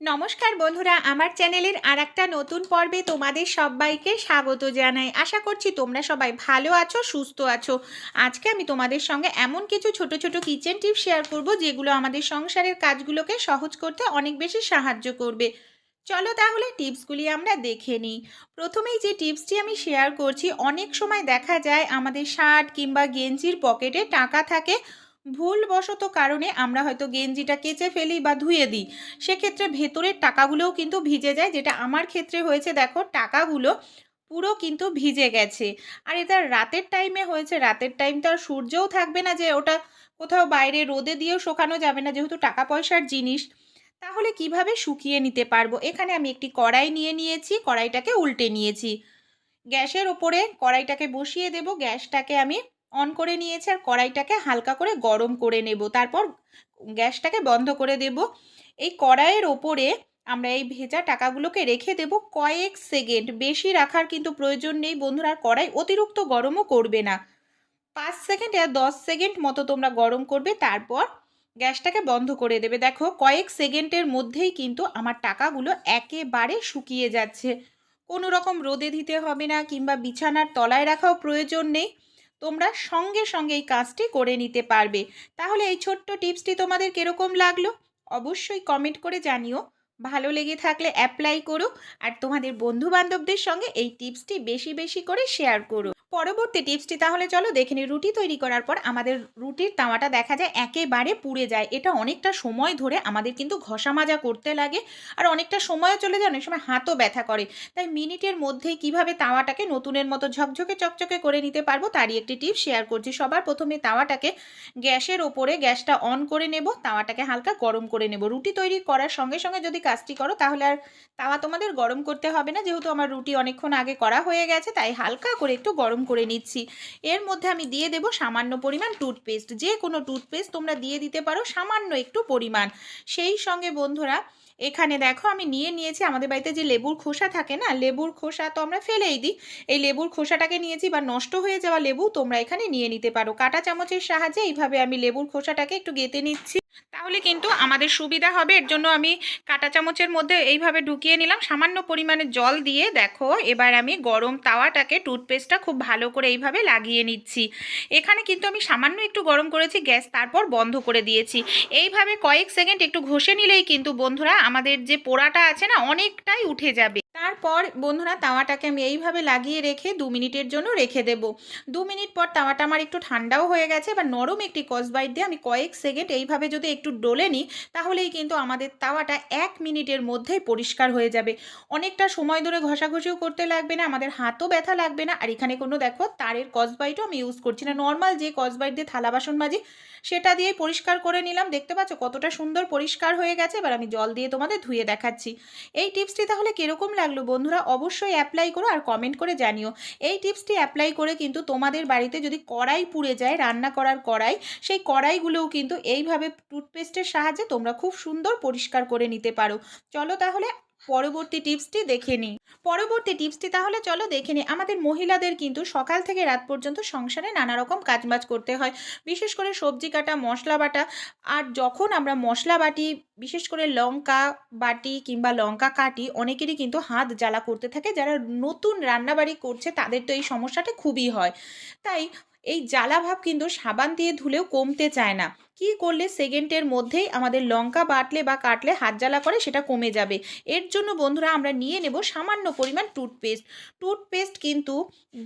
নমস্কার বন্ধুরা, আমার চ্যানেলের আর একটা নতুন পর্বে তোমাদের সবাইকে স্বাগত জানাই। আশা করছি তোমরা সবাই ভালো আছো, সুস্থ আছো। আজকে আমি তোমাদের সঙ্গে এমন কিছু ছোট ছোট কিচেন টিপস শেয়ার করব, যেগুলো আমাদের সংসারের কাজগুলোকে সহজ করতে অনেক বেশি সাহায্য করবে। চলো তাহলে টিপসগুলি আমরা দেখে নিই। প্রথমেই যে টিপসটি আমি শেয়ার করছি, অনেক সময় দেখা যায় আমাদের শার্ট কিংবা গেঞ্জির পকেটে টাকা থাকে ভুলবশত কারণে আমরা হয়তো গেঞ্জিটা কেচে ফেলি বা ধুয়ে দিই। সেক্ষেত্রে ভেতরের টাকাগুলোও কিন্তু ভিজে যায়, যেটা আমার ক্ষেত্রে হয়েছে, দেখো টাকাগুলো পুরো কিন্তু ভিজে গেছে। আর এটা রাতের টাইমে হয়েছে, রাতের টাইম তো আর সূর্যও থাকবে না যে ওটা কোথাও বাইরে রোদে দিয়েও শোকানো যাবে না, যেহেতু টাকা পয়সার জিনিস। তাহলে কীভাবে শুকিয়ে নিতে পারব? এখানে আমি একটি কড়াই নিয়ে নিয়েছি, কড়াইটাকে উল্টে নিয়েছি। গ্যাসের ওপরে কড়াইটাকে বসিয়ে দেব, গ্যাসটাকে আমি অন করে নিয়েছি আর কড়াইটাকে হালকা করে গরম করে নেব। তারপর গ্যাসটাকে বন্ধ করে দেব। এই কড়াইয়ের ওপরে আমরা এই ভেজা টাকাগুলোকে রেখে দেব কয়েক সেকেন্ড। বেশি রাখার কিন্তু প্রয়োজন নেই বন্ধুরা, আর কড়াই অতিরিক্ত গরমও করবে না। পাঁচ সেকেন্ড আর দশ সেকেন্ড মতো তোমরা গরম করবে, তারপর গ্যাসটাকে বন্ধ করে দেবে। দেখো, কয়েক সেকেন্ডের মধ্যেই কিন্তু আমার টাকাগুলো একেবারে শুকিয়ে যাচ্ছে। কোনো রকম রোদে দিতে হবে না কিংবা বিছানার তলায় রাখাও প্রয়োজন নেই। তোমরা সঙ্গে সঙ্গে এই কাজটি করে নিতে পারবে। তাহলে এই ছোট্ট টিপসটি তোমাদের কীরকম লাগল? অবশ্যই কমেন্ট করে জানিও। ভালো লেগে থাকলে অ্যাপ্লাই করো। আর তোমাদের বন্ধু বান্ধবদের সঙ্গে এই টিপসটি বেশি বেশি করে শেয়ার করো। পরবর্তী টিপসটি তাহলে চলো দেখে নিই। রুটি তৈরি করার পর আমাদের রুটির তাওয়াটা দেখা যায় একেবারে পুড়ে যায়। এটা অনেকটা সময় ধরে আমাদের কিন্তু ঘষা মাজা করতে লাগে আর অনেকটা সময়ও চলে যায়, অনেক সময় হাতও ব্যথা করে। তাই মিনিটের মধ্যেই কীভাবে তাওয়াটাকে নতুনের মতো ঝকঝকে চকচকে করে নিতে পারব তারই একটি টিপস শেয়ার করছি। সবার প্রথমে তাওয়াটাকে গ্যাসের ওপরে গ্যাসটা অন করে নেব, তাওয়াটাকে হালকা গরম করে নেব। রুটি তৈরি করার সঙ্গে সঙ্গে যদি কাজটি করো তাহলে আর তাওয়া তোমাদের গরম করতে হবে না। যেহেতু আমার রুটি অনেকক্ষণ আগে করা হয়ে গেছে, তাই হালকা করে একটু গরম করে নিচ্ছি। এর মধ্যে আমি দিয়ে দেব সামান্য পরিমাণ টুথপেস্ট যে কোনো টুথপেস্ট তোমরা দিয়ে দিতে পারো, সামান্য একটু পরিমাণ। সেই সঙ্গে বন্ধুরা, এখানে দেখো আমি নিয়ে নিয়েছি, আমাদের বাড়িতে যে লেবুর খোসা থাকে না, লেবুর খোসা তো আমরা ফেলেই দিই। এই লেবুর খোসাটাকে নিয়েছি বা নষ্ট হয়ে যাওয়া লেবু তোমরা এখানে নিয়ে নিতে পারো। কাটা চামচের সাহায্যে এইভাবে আমি লেবুর খোসাটাকে একটু গেঁথে নিচ্ছি। তাহলে কিন্তু আমাদের সুবিধা হবে। এর জন্য আমি কাটা চামচের মধ্যে এইভাবে ঢুকিয়ে নিলাম। সামান্য পরিমাণে জল দিয়ে দেখো, এবার আমি গরম তাওয়াটাকে টুথপেস্টটা খুব ভালো করে এইভাবে লাগিয়ে নিচ্ছি। এখানে কিন্তু আমি সামান্য একটু গরম করেছি, গ্যাস তারপর বন্ধ করে দিয়েছি। এইভাবে কয়েক সেকেন্ড একটু ঘষে নিলেই কিন্তু বন্ধুরা আমাদের যে পোড়াটা আছে না, অনেকটাই উঠে যাবে। তারপর বন্ধুরা তাওয়াটাকে আমি এইভাবে লাগিয়ে রেখে দু মিনিটের জন্য রেখে দেব। দু মিনিট পর তাওয়াটা আমার একটু ঠান্ডাও হয়ে গেছে। বা নরম একটি কসবাইট দিয়ে আমি কয়েক সেকেন্ড এইভাবে যদি একটু ডলে নিই, তাহলেই কিন্তু আমাদের তাওয়াটা এক মিনিটের মধ্যেই পরিষ্কার হয়ে যাবে। অনেকটা সময় ধরে ঘষাঘষিও করতে লাগবে না, আমাদের হাতও ব্যথা লাগবে না। আর এখানে কোনো দেখো, তারের কসবাইটও আমি ইউজ করছি না। নর্মাল যে কসবাইট দিয়ে থালা বাসন মাজি, সেটা দিয়ে পরিষ্কার করে নিলাম। দেখতে পাচ্ছ কতটা সুন্দর পরিষ্কার হয়ে গেছে। এবার আমি জল দিয়ে তোমাদের ধুয়ে দেখাচ্ছি। এই টিপসটি তাহলে কীরকম লাগল বন্ধুরা? অবশ্যই অ্যাপ্লাই করো আর কমেন্ট করে জানিও। এই টিপসটি অ্যাপ্লাই করে কিন্তু তোমাদের বাড়িতে যদি কড়াই পুড়ে যায়, রান্না করার কড়াই, সেই কড়াইগুলোও কিন্তু এইভাবে টুথপেস্টের সাহায্যে তোমরা খুব সুন্দর পরিষ্কার করে নিতে পারো। চলো তাহলে পরবর্তী টিপসটি দেখে নিই পরবর্তী টিপসটি তাহলে চলো দেখে নিই আমাদের মহিলাদের কিন্তু সকাল থেকে রাত পর্যন্ত সংসারে নানা রকম কাজবাজ করতে হয়। বিশেষ করে সবজি কাটা, মশলা বাটা, আর যখন আমরা মশলা বাটি, বিশেষ করে লঙ্কা বাটি কিংবা লঙ্কা কাটি, অনেকেরই কিন্তু হাত জ্বালা করতে থাকে, যারা নতুন রান্নাবাড়ি করছে তাদের তো এই সমস্যাটা খুবই হয়। তাই এই জ্বালা ভাব কিন্তু সাবান দিয়ে ধুলেও কমতে চায় না। কি করলে সেকেন্ডের মধ্যেই আমাদের লঙ্কা বাটলে বা কাটলে হাত জ্বালা করে সেটা কমে যাবে? এর জন্য বন্ধুরা আমরা নিয়ে নেব সামান্য পরিমাণ টুথপেস্ট। টুথপেস্ট কিন্তু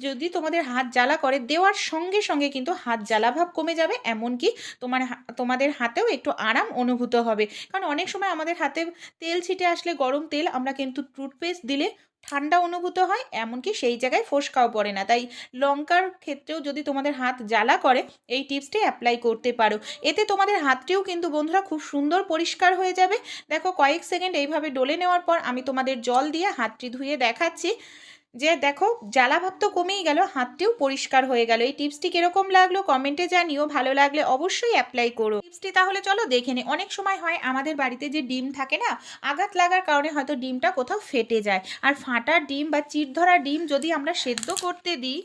যদি তোমাদের হাত জ্বালা করে দেওয়ার সঙ্গে সঙ্গে কিন্তু হাত জ্বালা ভাব কমে যাবে, এমনকি তোমার তোমাদের হাতেও একটু আরাম অনুভূত হবে। কারণ অনেক সময় আমাদের হাতে তেল ছিটে আসলে গরম তেল আমরা কিন্তু টুথপেস্ট দিলে ঠান্ডা অনুভূত হয়, এমনকি সেই জায়গায় ফোসকাও পড়ে না। তাই লঙ্কার ক্ষেত্রেও যদি তোমাদের হাত জ্বালা করে, এই টিপসটি অ্যাপ্লাই করতে পারো। এতে তোমাদের হাতটিও কিন্তু, বন্ধুরা, খুব সুন্দর পরিষ্কার হয়ে যাবে। দেখো, কয়েক সেকেন্ড এইভাবে ডলে নেওয়ার পর আমি তোমাদের জল দিয়ে হাতটি ধুয়ে দেখাচ্ছি। যে দেখো, জ্বালাভাব তো কমেই গেল, হাতটিও পরিষ্কার হয়ে গেল। এই টিপসটি কীরকম লাগল কমেন্টে জানিও, ভালো লাগলে অবশ্যই অ্যাপ্লাই করো। টিপসটি তাহলে চলো দেখে নি, অনেক সময় হয় আমাদের বাড়িতে যে ডিম থাকে না, আঘাত লাগার কারণে হয়তো ডিমটা কোথাও ফেটে যায়। আর ফাটা ডিম বা চিট ধরা ডিম যদি আমরা সেদ্ধ করতে দিই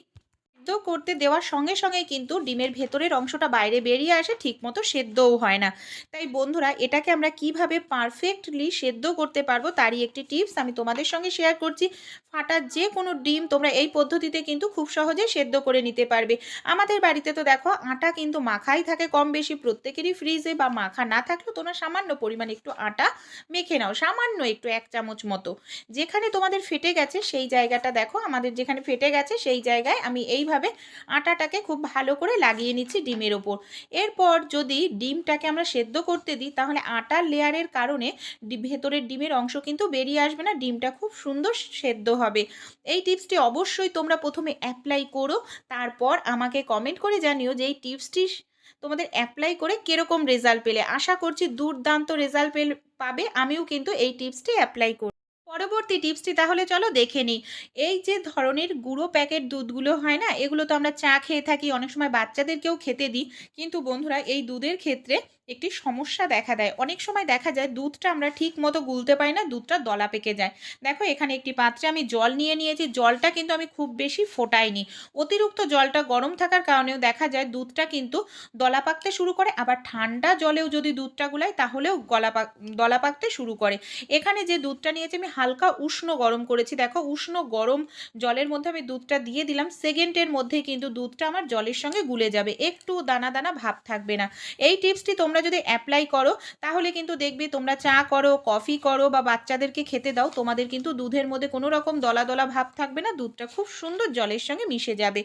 সেদ্ধ করতে দেওয়ার সঙ্গে সঙ্গে কিন্তু ডিমের ভেতরের অংশটা বাইরে বেরিয়ে আসে, ঠিকমতো সেদ্ধও হয় না। তাই বন্ধুরা, এটাকে আমরা কীভাবে পারফেক্টলি সেদ্ধ করতে পারব তারই একটি টিপস আমি তোমাদের সঙ্গে শেয়ার করছি। ফাটা যে কোনো ডিম তোমরা এই পদ্ধতিতে কিন্তু খুব সহজে সেদ্ধ করে নিতে পারবে। আমাদের বাড়িতে তো দেখো, আটা কিন্তু মাখাই থাকে কম বেশি, প্রত্যেকেরই ফ্রিজে বা মাখা না থাকলেও তোমরা সামান্য পরিমাণ একটু আটা মেখে নাও, সামান্য একটু এক চামচ মতো। যেখানে তোমাদের ফেটে গেছে সেই জায়গাটা দেখো, আমাদের যেখানে ফেটে গেছে সেই জায়গায় আমি এইভাবে আটাটাকে খুব ভালো করে লাগিয়ে নিচ্ছি ডিমের ওপর। এরপর যদি ডিমটাকে আমরা সেদ্ধ করতে দিই, তাহলে আটার লেয়ারের কারণে ভেতরের ডিমের অংশ কিন্তু বেরিয়ে আসবে না, ডিমটা খুব সুন্দর সেদ্ধ হবে। এই টিপসটি অবশ্যই তোমরা প্রথমে অ্যাপ্লাই করো, তারপর আমাকে কমেন্ট করে জানিও যে এই টিপসটি তোমাদের অ্যাপ্লাই করে কীরকম রেজাল্ট পেলে। আশা করছি দুর্দান্ত রেজাল্ট পাবে, আমিও কিন্তু এই টিপসটি অ্যাপ্লাই করি পরবর্তী টিপসটি তাহলে চলো দেখে নিই। এই যে ধরনের গুঁড়ো প্যাকেট দুধগুলো হয় না, এগুলো তো আমরা চা খেয়ে থাকি, অনেক সময় বাচ্চাদেরকেও খেতে দিই। কিন্তু বন্ধুরা, এই দুধের ক্ষেত্রে একটি সমস্যা দেখা দেয়। অনেক সময় দেখা যায় দুধটা আমরা ঠিক মতো গুলতে পারি না, দুধটা দলা পেকে যায়। দেখো, এখানে একটি পাত্রে আমি জল নিয়ে নিয়েছি। জলটা কিন্তু আমি খুব বেশি ফোটাইনি। অতিরিক্ত জলটা গরম থাকার কারণেও দেখা যায় দুধটা কিন্তু দলা পাকতে শুরু করে। আবার ঠান্ডা জলেও যদি দুধটা গুলাই, তাহলেও গলা পাক দলা পাকতে শুরু করে। এখানে যে দুধটা নিয়েছি, আমি হালকা উষ্ণ গরম করেছি। দেখো, উষ্ণ গরম জলের মধ্যে আমি দুধটা দিয়ে দিলাম। সেকেন্ডের মধ্যেই কিন্তু দুধটা আমার জলের সঙ্গে গুলে যাবে। একটু দানা দানা ভাব থাকবে না। এই টিপসটি তোমরা যদি অ্যাপ্লাই করো, তাহলে কিন্তু দেখবে তোমরা চা করো কফি করো বা বাচ্চাদেরকে খেতে দাও, তোমাদের কিন্তু দুধের মধ্যে কোনো রকম দলা দলা ভাব থাকবে না, দুধটা খুব সুন্দর জলের সঙ্গে মিশে যাবে।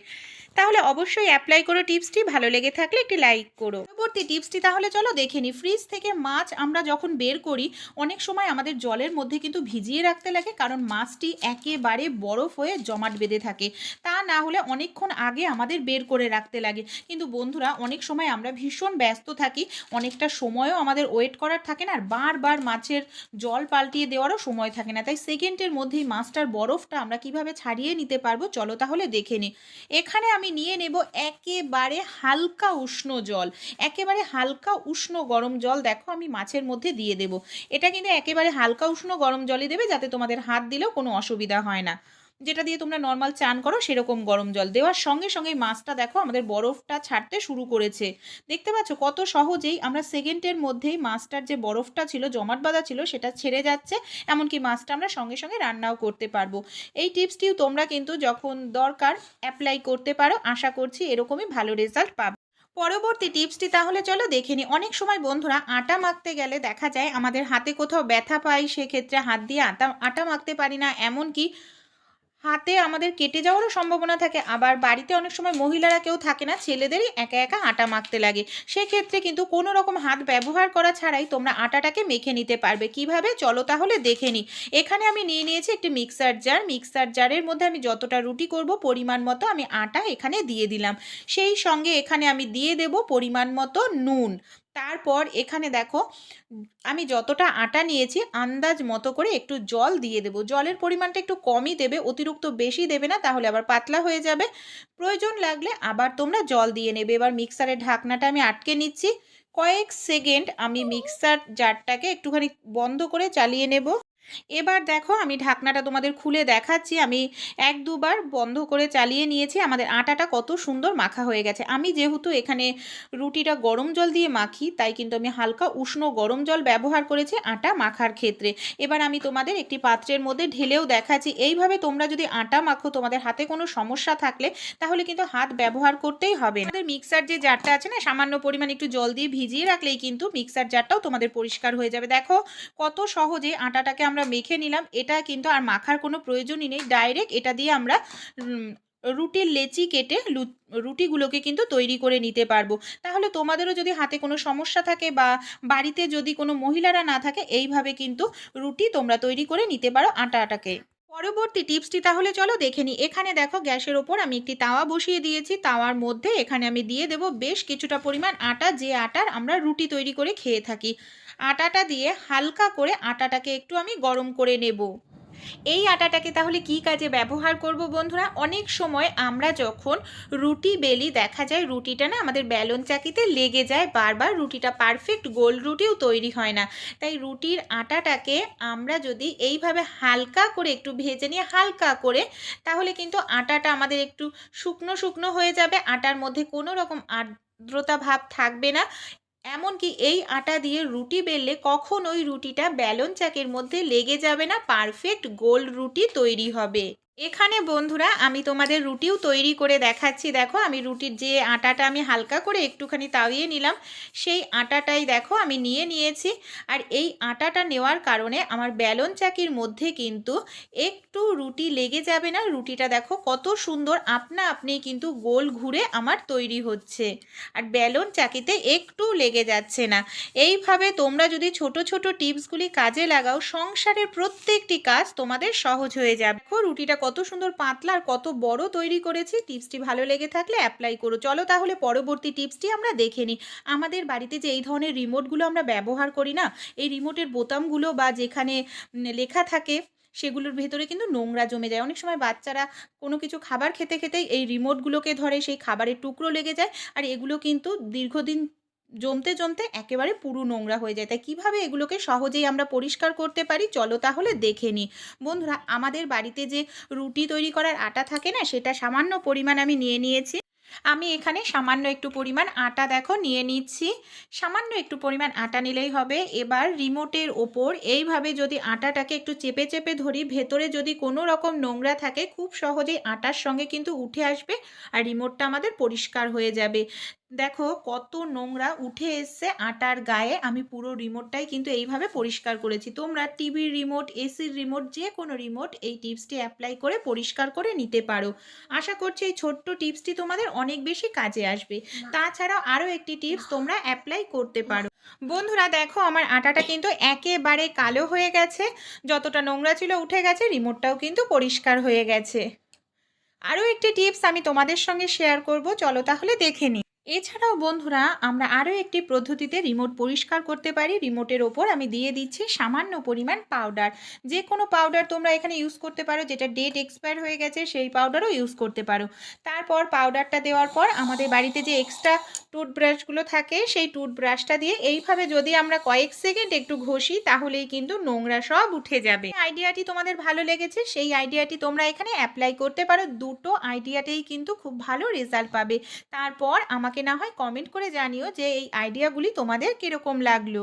তাহলে অবশ্যই অ্যাপ্লাই করো টিপসটি, ভালো লেগে থাকলে একটি লাইক করো। পরবর্তী টিপসটি তাহলে চলো দেখে নিই ফ্রিজ থেকে মাছ আমরা যখন বের করি, অনেক সময় আমাদের জলের মধ্যে কিন্তু ভিজিয়ে রাখতে লাগে, কারণ মাছটি একেবারে বরফ হয়ে জমাট বেঁধে থাকে। তা না হলে অনেকক্ষণ আগে আমাদের বের করে রাখতে লাগে। কিন্তু বন্ধুরা, অনেক সময় আমরা ভীষণ ব্যস্ত থাকি অনেকটা সময়ও আমাদের ওয়েট করার থাকে না, আর বারবার মাছের জল পাল্টিয়ে দেওয়ারও সময় থাকে না। তাই সেকেন্ডের মধ্যেই মাছটার বরফটা আমরা কীভাবে ছাড়িয়ে নিতে পারব, চলো তাহলে দেখে নিই এখানে আমি নিয়ে নেব একেবারে হালকা উষ্ণ জল, একেবারে হালকা উষ্ণ গরম জল। দেখো আমি মাছের মধ্যে দিয়ে দেব। এটা কিন্তু একেবারে হালকা উষ্ণ গরম জলই দেবে, যাতে তোমাদের হাত দিলেও কোনো অসুবিধা হয় না। যেটা দিয়ে তোমরা নর্মাল চান করো, সেরকম গরম জল দেওয়ার সঙ্গে সঙ্গে মাছটা দেখো আমাদের বরফটা ছাড়তে শুরু করেছে। দেখতে পাচ্ছ কত সহজেই আমরা সেকেন্ডের মধ্যেই মাছটার যে বরফটা ছিল, জমাট বাঁধা ছিল, সেটা ছেড়ে যাচ্ছে, এমনকি মাছটা আমরা সঙ্গে সঙ্গে রান্নাও করতে পারব। এই টিপসটিও তোমরা কিন্তু যখন দরকার অ্যাপ্লাই করতে পারো, আশা করছি এরকমই ভালো রেজাল্ট পাবে। পরবর্তী টিপসটি তাহলে চলো দেখে নিই অনেক সময় বন্ধুরা আটা মাখতে গেলে দেখা যায় আমাদের হাতে কোথাও ব্যথা পাই সেক্ষেত্রে হাত দিয়ে আটা আটা মাখতে পারি না, এমনকি হাতে আমাদের কেটে যাওয়ারও সম্ভাবনা থাকে। আবার বাড়িতে অনেক সময় মহিলারা কেউ থাকে না, ছেলেদেরই একা একা আটা মাখতে লাগে। সেক্ষেত্রে কিন্তু কোনো রকম হাত ব্যবহার করা ছাড়াই তোমরা আটাটাকে মেখে নিতে পারবে। কীভাবে? চলো তাহলে দেখে নিই। এখানে আমি নিয়ে নিয়েছি একটি মিক্সার জার। মিক্সার জারের মধ্যে আমি যতটা রুটি করব পরিমাণ মতো আমি আটা এখানে দিয়ে দিলাম। সেই সঙ্গে এখানে আমি দিয়ে দেব পরিমাণ মতো নুন। তারপর এখানে দেখো, আমি যতটা আটা নিয়েছি আন্দাজ মতো করে একটু জল দিয়ে দেব। জলের পরিমাণটা একটু কমই দেবে, অতিরিক্ত বেশি দেবে না, তাহলে আবার পাতলা হয়ে যাবে। প্রয়োজন লাগলে আবার তোমরা জল দিয়ে নেবে। এবার মিক্সারের ঢাকনাটা আমি আটকে নিচ্ছি। কয়েক সেকেন্ড আমি মিক্সার জারটাকে একটুখানি বন্ধ করে চালিয়ে নেব। এবার দেখো আমি ঢাকনাটা তোমাদের খুলে দেখাচ্ছি। আমি এক দুবার বন্ধ করে চালিয়ে নিয়েছি। আমাদের আটাটা কত সুন্দর মাখা হয়ে গেছে। আমি যেহেতু এখানে রুটিটা গরম জল দিয়ে মাখি, তাই কিন্তু আমি হালকা উষ্ণ গরম জল ব্যবহার করেছি আটা মাখার ক্ষেত্রে। এবার আমি তোমাদের একটি পাত্রের মধ্যে ঢেলেও দেখাচ্ছি। এইভাবে তোমরা যদি আটা মাখো, তোমাদের হাতে কোনো সমস্যা থাকলে তাহলে কিন্তু হাত ব্যবহার করতেই হবে। আমাদের মিক্সার যে জারটা আছে না, সামান্য পরিমাণ একটু জল দিয়ে ভিজিয়ে রাখলেই কিন্তু মিক্সার জারটাও তোমাদের পরিষ্কার হয়ে যাবে। দেখো কত সহজে আটাটাকে আমরা মেখে নিলাম, এটা কিন্তু আর মাখার কোনো প্রয়োজনই নেই। ডাইরেক্ট এটা দিয়ে আমরা রুটির লেচি কেটে রুটিগুলোকে কিন্তু তৈরি করে নিতে পারব। তাহলে তোমাদেরও যদি হাতে কোনো সমস্যা থাকে বা বাড়িতে যদি কোনো মহিলারা না থাকে, এইভাবে কিন্তু রুটি তোমরা তৈরি করে নিতে পারো আটা আটাকে। পরবর্তী টিপসটি তাহলে চলো দেখে নিই। এখানে দেখো গ্যাসের ওপর আমি একটি তাওয়া বসিয়ে দিয়েছি। তাওয়ার মধ্যে এখানে আমি দিয়ে দেব বেশ কিছুটা পরিমাণ আটা, যে আটার আমরা রুটি তৈরি করে খেয়ে থাকি। আটাটা দিয়ে হালকা করে আটাটাকে একটু আমি গরম করে নেব। এই আটাটাকে তাহলে কি কাজে ব্যবহার করব বন্ধুরা? অনেক সময় আমরা যখন রুটি বেলি দেখা যায়, রুটিটা না আমাদের ব্যালন চাকিতে লেগে যায়, বারবার রুটিটা পারফেক্ট গোল রুটিও তৈরি হয় না। তাই রুটির আটাটাকে আমরা যদি এইভাবে হালকা করে একটু ভেজে নিয়ে হালকা করে, তাহলে কিন্তু আটাটা আমাদের একটু শুকনো শুকনো হয়ে যাবে। আটার মধ্যে কোনো রকম আর্দ্রতা ভাব থাকবে না। এমনকি এই আটা দিয়ে রুটি বেললে কখনোই রুটিটা ব্যালন চাকের মধ্যে লেগে যাবে না, পারফেক্ট গোল রুটি তৈরি হবে। এখানে বন্ধুরা আমি তোমাদের রুটিও তৈরি করে দেখাচ্ছি। দেখো, আমি রুটির যে আটাটা আমি হালকা করে একটুখানি তাওয়িয়ে নিলাম, সেই আটাটাই দেখো আমি নিয়ে নিয়েছি। আর এই আটাটা নেওয়ার কারণে আমার ব্যালন চাকির মধ্যে কিন্তু একটু রুটি লেগে যাবে না। রুটিটা দেখো কত সুন্দর আপনা আপনি কিন্তু গোল ঘুরে আমার তৈরি হচ্ছে। আর ব্যালন চাকিতে একটু লেগে যাচ্ছে না। এইভাবে তোমরা যদি ছোট ছোট টিপসগুলি কাজে লাগাও, সংসারের প্রত্যেকটি কাজ তোমাদের সহজ হয়ে যাবে। রুটিটা কত সুন্দর পাতলা আর কত বড় তৈরি করেছি। টিপসটি ভালো লেগে থাকলে অ্যাপ্লাই করো। চলো তাহলে পরবর্তী টিপসটি আমরা দেখে নিই। আমাদের বাড়িতে যে এই ধরনের রিমোটগুলো আমরা ব্যবহার করি না, এই রিমোটের বোতামগুলো বা যেখানে লেখা থাকে, সেগুলোর ভেতরে কিন্তু নোংরা জমে যায়। অনেক সময় বাচ্চারা কোনো কিছু খাবার খেতে খেতেই এই রিমোটগুলোকে ধরে সেই খাবারের টুকরো লেগে যায়। আর এগুলো কিন্তু দীর্ঘদিন জমতে জমতে একেবারে পুরো নোংরা হয়ে যায়। তাই কীভাবে এগুলোকে সহজেই আমরা পরিষ্কার করতে পারি, চলো তাহলে দেখে নিই। বন্ধুরা, আমাদের বাড়িতে যে রুটি তৈরি করার আটা থাকে না, সেটা সামান্য পরিমাণ আমি নিয়ে নিয়েছি। আমি এখানে সামান্য একটু পরিমাণ আটা দেখো নিয়ে নিচ্ছি। সামান্য একটু পরিমাণ আটা নিলেই হবে। এবার রিমোটের ওপর এইভাবে যদি আটাটাকে একটু চেপে চেপে ধরি, ভেতরে যদি কোনো রকম নোংরা থাকে, খুব সহজেই আটার সঙ্গে কিন্তু উঠে আসবে আর রিমোটটা আমাদের পরিষ্কার হয়ে যাবে। দেখো কত নোংরা উঠে এসছে আটার গায়ে। আমি পুরো রিমোটটাই কিন্তু এইভাবে পরিষ্কার করেছি। তোমরা টিভির রিমোট এসির রিমোট যে কোনো রিমোট এই টিপসটি অ্যাপ্লাই করে পরিষ্কার করে নিতে পারো। আশা করছি এই ছোট্ট টিপসটি তোমাদের অনেক বেশি কাজে আসবে। তাছাড়াও আরও একটি টিপস তোমরা অ্যাপ্লাই করতে পারো। বন্ধুরা দেখো আমার আটাটা কিন্তু একেবারে কালো হয়ে গেছে। যতটা নোংরা ছিল উঠে গেছে রিমোটটাও কিন্তু পরিষ্কার হয়ে গেছে। আরও একটি টিপস আমি তোমাদের সঙ্গে শেয়ার করব। চলো তাহলে দেখে নিই এছাড়াও বন্ধুরা, আমরা আরও একটি পদ্ধতিতে রিমোট পরিষ্কার করতে পারি। রিমোটের ওপর আমি দিয়ে দিচ্ছি সামান্য পরিমাণ পাউডার যে কোনো পাউডার তোমরা এখানে ইউজ করতে পারো, যেটা ডেট এক্সপায়ার হয়ে গেছে, সেই পাউডারও ইউজ করতে পারো। তারপর পাউডারটা দেওয়ার পর আমাদের বাড়িতে যে এক্সট্রা টুথব্রাশগুলো থাকে, সেই টুথব্রাশটা দিয়ে এইভাবে যদি আমরা কয়েক সেকেন্ড একটু ঘষি, তাহলেই কিন্তু নোংরা সব উঠে যাবে। আইডিয়াটি তোমাদের ভালো লেগেছে, সেই আইডিয়াটি তোমরা এখানে অ্যাপ্লাই করতে পারো। দুটো আইডিয়াতেই কিন্তু খুব ভালো রেজাল্ট পাবে। তারপর আমাকে না হয় কমেন্ট করে জানিও যে এই আইডিয়াগুলি তোমাদের কীরকম লাগল।